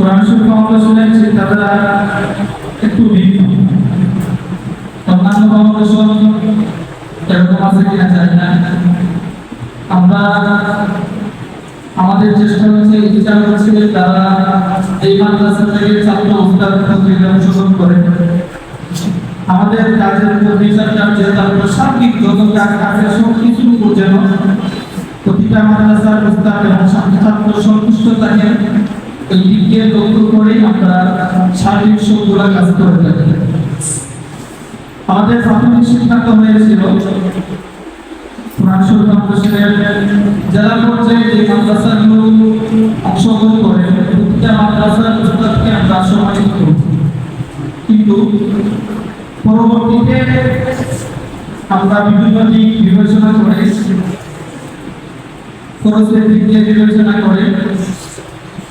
কোরআন শরীফ ফাউন্ডেশনের চিন্তাধারা একটু ভিন্ন। অন্যান্য ফাউন্ডেশন এরকম আছে কিনা জানি না। আমরা আমাদের চেষ্টা হচ্ছে ইচ্ছা হচ্ছে তারা এই মাদ্রাসা থেকে ছাত্র উস্তাদ অংশগ্রহণ করে। আমাদের কাজের উপর বিচার কার্যে তারপর সার্বিক যত কাজ আছে সব কিছুর উপর যেন প্রতিটা মাদ্রাসার উস্তাদ এবং ছাত্র সন্তুষ্ট থাকে। এই দিককে লক্ষ্য করে আমরা সার্বিক সবগুলা কাজ করে আমাদের প্রাথমিক সিদ্ধান্ত হয়েছিল। করে আমরা সম্মানিত করব কিন্তু পরবর্তীতে আমরা বিভিন্ন বিবেচনা করে, খরচের দিক দিয়ে বিবেচনা করে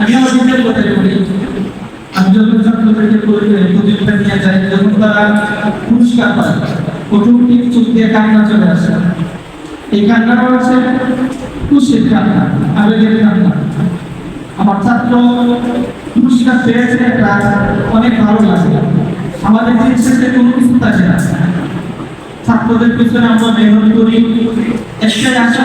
আমি আমার নিজের কথাই বলি। আমি যখন ছাত্রদেরকে প্রতিযোগিতা নিয়ে যাই যখন তারা পুরস্কার পায়। অটোমেটিক চোখ দিয়ে কান্না চলে আসে। এই কান্নাটা হচ্ছে খুশির কান্না, আবেগের কান্না। আমার ছাত্র পুরস্কার পেয়েছে, এটা অনেক ভালো লাগে। আমাদের শেষে কোনো কিছু থাকে না। ছাত্রদের পিছনে আমরা মেহনত করি একটাই আশা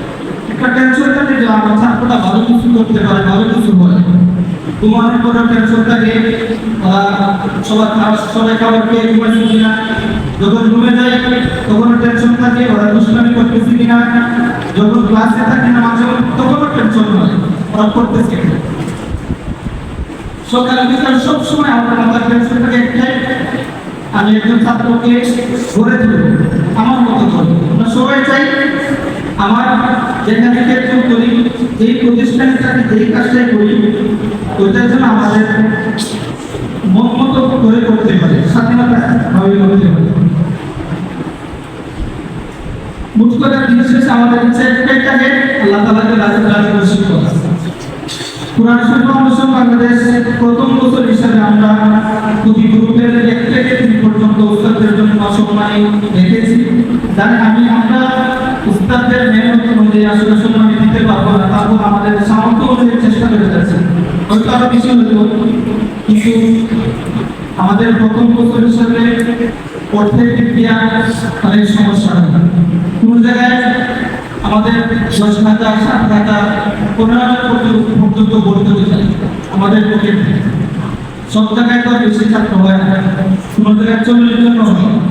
একটা টেনশন যে আমার ছাত্রটা ভালো কিছু করতে পারে, ভালো কিছু হয়। ঘুমানোর পরে টেনশন থাকে সবার সবাই খাবার খেয়ে ঘুমাচ্ছি কিনা? যখন ঘুমে যায় তখন টেনশন থাকে, ওরা দুষ্টামি করতেছি কিনা? যখন ক্লাসে থাকে না মাঝে তখনও টেনশন হয়, ওরা করতেছে কিনা? সকাল বিকাল সব আমার মাথার টেনশন একটাই, আমি একজন ছাত্রকে গড়ে তুলব আমার মতো করে। সবাই চাই আমার যেখানে ক্ষেত্র করি, যেই প্রতিষ্ঠানে থাকি যেই কাজটাই করি, ওইটার জন্য আমাদের মন মতো করে করতে পারে, স্বাধীনতা ভাবে করতে পারে। মুঠ করে দিন শেষে আমাদের ইচ্ছা একটাই থাকে, আল্লাহ তালাকে রাজি রাজি করা কোরআন শরীফ ফাউন্ডেশন বাংলাদেশ প্রথম বছর হিসাবে আমরা প্রতি গ্রুপের এক থেকে তিন পর্যন্ত উস্তাদদের জন্য সম্মানী রেখেছি। জানি আমি আমরা উস্তাদদের মেহনত পারব না, তারপর আমাদের সামর্থ্য চেষ্টা করে যাচ্ছি। হয়তো আরও বেশি হতো কিন্তু আমাদের প্রথম বছর হিসাবে অর্থের দিক দিয়ে অনেক সমস্যা কোন জায়গায় আমাদের দশ হাজার সাত হাজার পনেরো পর্যন্ত ভর্তি চাই, আমাদের পকেট সব জায়গায় তো বেশি ছাত্র হয় না। কোনো জায়গায় চল্লিশ জন হয়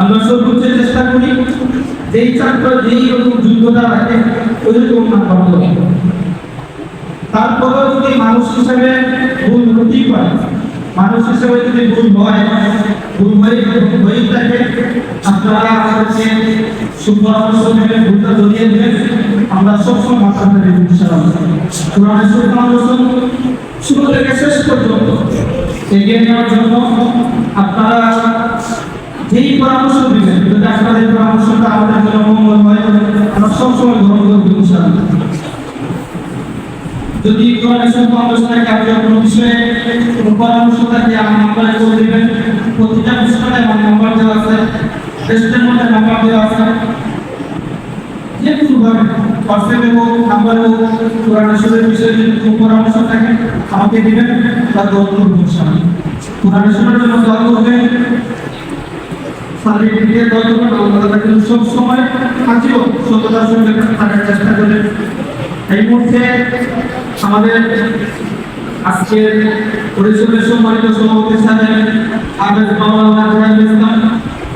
আমরা সর্বোচ্চ চেষ্টা করি যেই ছাত্র, যেই রকম যোগ্যতা রাখে ওই রকম নাম্বার দেওয়া তারপরেও যদি মানুষ হিসেবে ভুল হতেই পারে মানুষ হিসেবে যদি ভুল হয়, ভুল হয়ে হয়ে থাকে আপনারা আমাদেরকে সুপরামর্শ দেবেন ভুলটা ধরিয়ে দেবেন আমরা সবসময় মাথা ধরে কোরআনের সুপরামর্শ শুরু থেকে শেষ পর্যন্ত এগিয়ে নেওয়ার জন্য আপনারা যেই পরামর্শ দিবেন যদি আপনাদের পরামর্শটা আমাদের জন্য মঙ্গল হয়, আমরা সবসময় গ্রহণ করব, ইনশাআল্লাহ। যদি সুপরামর্শ থাকে আপনার কোনো বিষয়ে কোনো পরামর্শ থাকে, আমার নাম্বারে করে দেবেন। প্রতিটা বিষয়ে আমার নাম্বার দেওয়া আছে, টেস্টের মধ্যে নাম্বার দেওয়া আছে। যে কোনো ভাবে হোয়াটসঅ্যাপে হোক, নাম্বার হোক, কোরআনের সুরের বিষয়ে যদি কোনো পরামর্শ থাকে, আমাকে দিবেন তা গ্রহণ করব, ইনশাআল্লাহ। কোরআনের সুরের জন্য দোয়া করবেন। থাকার চেষ্টা করেন এই মুহূর্তে আমাদের আজকের পরিষদের সম্মানিত সভাপতি সাহেব আবেদ মাওলানা নাজরাল ইসলাম,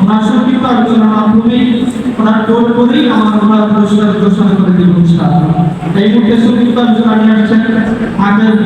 ওনার ওনার টোল করেই আমার করে এই মুহূর্তে সংক্ষিপ্ত আলোচনা নিয়ে আসছেন আবেদ